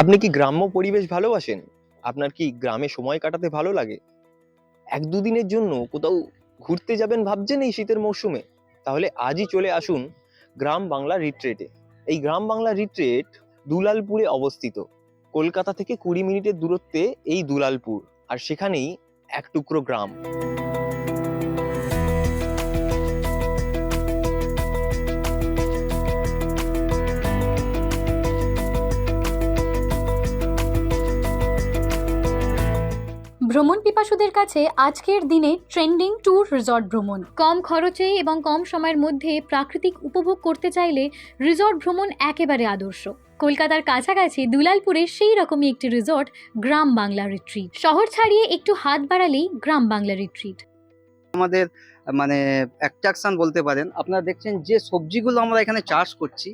আপনি কি গ্রাম্য পরিবেশ ভালোবাসেন? আপনার কি গ্রামে সময় কাটাতে ভালো লাগে? এক দুদিনের জন্য কোথাও ঘুরতে যাবেন ভাবছেন এই শীতের মরশুমে? তাহলে আজই চলে আসুন গ্রাম বাংলা রিট্রেটে। এই গ্রাম বাংলা রিট্রেট দুলালপুরে অবস্থিত। কলকাতা থেকে কুড়ি মিনিটের দূরত্বে এই দুলালপুর। আর সেখানেই এক টুকরো গ্রাম। ভ্রমণ পিপাসুদের কাছে আজকের দিনে ট্রেন্ডিং ট্যুর রিসর্ট ভ্রমণ। কম খরচে এবং কম সময়ের মধ্যে প্রাকৃতিক উপভোগ করতে চাইলে রিসর্ট ভ্রমণ একেবারে আদর্শ। কলকাতার কাছাকাছি দুলালপুরে সেই রকমই একটি রিসর্ট, গ্রাম বাংলা রিট্রিট। শহর ছাড়িয়ে একটু হাত বাড়ালেই গ্রাম বাংলা রিট্রিট। আমাদের মানে অ্যাট্রাকশন বলতে পারেন। আপনারা দেখছেন যে সবজিগুলো আমরা এখানে চাষ করছি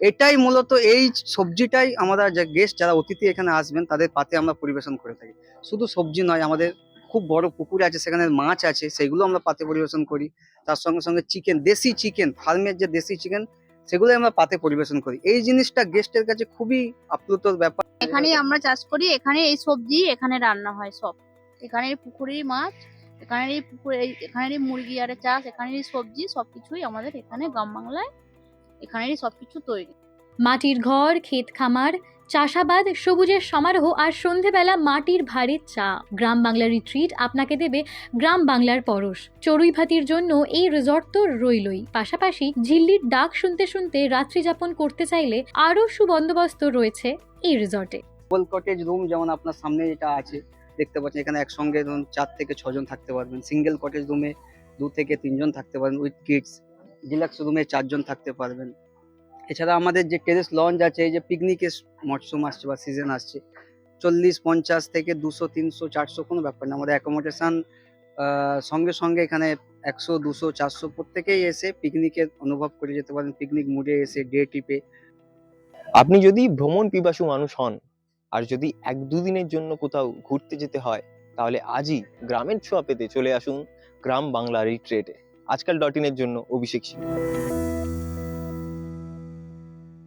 এটাই মূলত এই সবজিটাই আমরা যে গেস্ট যারা অতিথি এখানে আসবেন, তাদের পাতে আমরা পরিবেশন করে থাকি। শুধু সবজি নয়, আমাদের খুব বড় পুকুর আছে, সেখানে মাছ আছে, সেগুলো আমরা পাতে পরিবেশন করি। তার সঙ্গে সঙ্গে চিকেন দেশি চিকেন ফার্মের যে দেশি চিকেন সেগুলো আমরা পাতে পরিবেশন করি। এই জিনিসটা গেস্টের কাছে খুবই আপ্লুত ব্যাপার। এখানেই আমরা চাষ করি, এখানে এই সবজি, এখানে রান্না হয় সব। এখানে পুকুরের মাছ এখানের এই পুকুরে মুরগি আর চাষ এখানেরই সবজি, সবকিছুই আমাদের এখানে গ্রাম বাংলায় এখানেরই সবকিছু তৈরি। মাটির ঘর ক্ষেত খামার চাষাবাদ সবুজের সমারোহ আর সন্ধেবেলা মাটির ভারের চা। গ্রাম বাংলা রিট্রিট আপনাকে দেবে গ্রাম বাংলার পরশ। চড়ুই ভাতির জন্য এই রিসর্ট তো রইলই। পাশাপাশি ঝিল্লির ডাক শুনতে শুনতে রাত্রি যাপন করতে চাইলে আরও সুবন্দোবস্ত রয়েছে এই রিসর্টে ডাবল কটেজ রুম যেমন আপনার সামনে এটা আছে দেখতে পাচ্ছেন এখানে একসঙ্গে ধরুন চার থেকে ছজন থাকতে পারবেন। সিঙ্গেল কটেজ রুমে দু থেকে তিনজন থাকতে পারবেন উইথ কিডস ডিলাক্স রুমে চারজন থাকতে পারবেন। এছাড়া আমাদের যে টেরেস লঞ্চ আছে, এই যে পিকনিকের মরশুম আসছে বা সিজন আসছে, চল্লিশ, পঞ্চাশ থেকে দুশো, তিনশো, চারশো কোনো ব্যাপার না। আমাদের অ্যাকোমোডেশন সঙ্গে সঙ্গে এখানে একশো, দুশো, চারশো প্রত্যেকেই এসে পিকনিকের অনুভব করে যেতে পারেন পিকনিক মুডে এসে ডে ট্রিপে আপনি যদি ভ্রমণ পিপাসু মানুষ হন, আর যদি এক দুদিনের জন্য কোথাও ঘুরতে যেতে হয়, তাহলে আজই গ্রামের ছোঁয়া পেতে চলে আসুন গ্রাম বাংলা রিট্রেটে আজকাল ডট ইনের জন্য অভিষেক সিং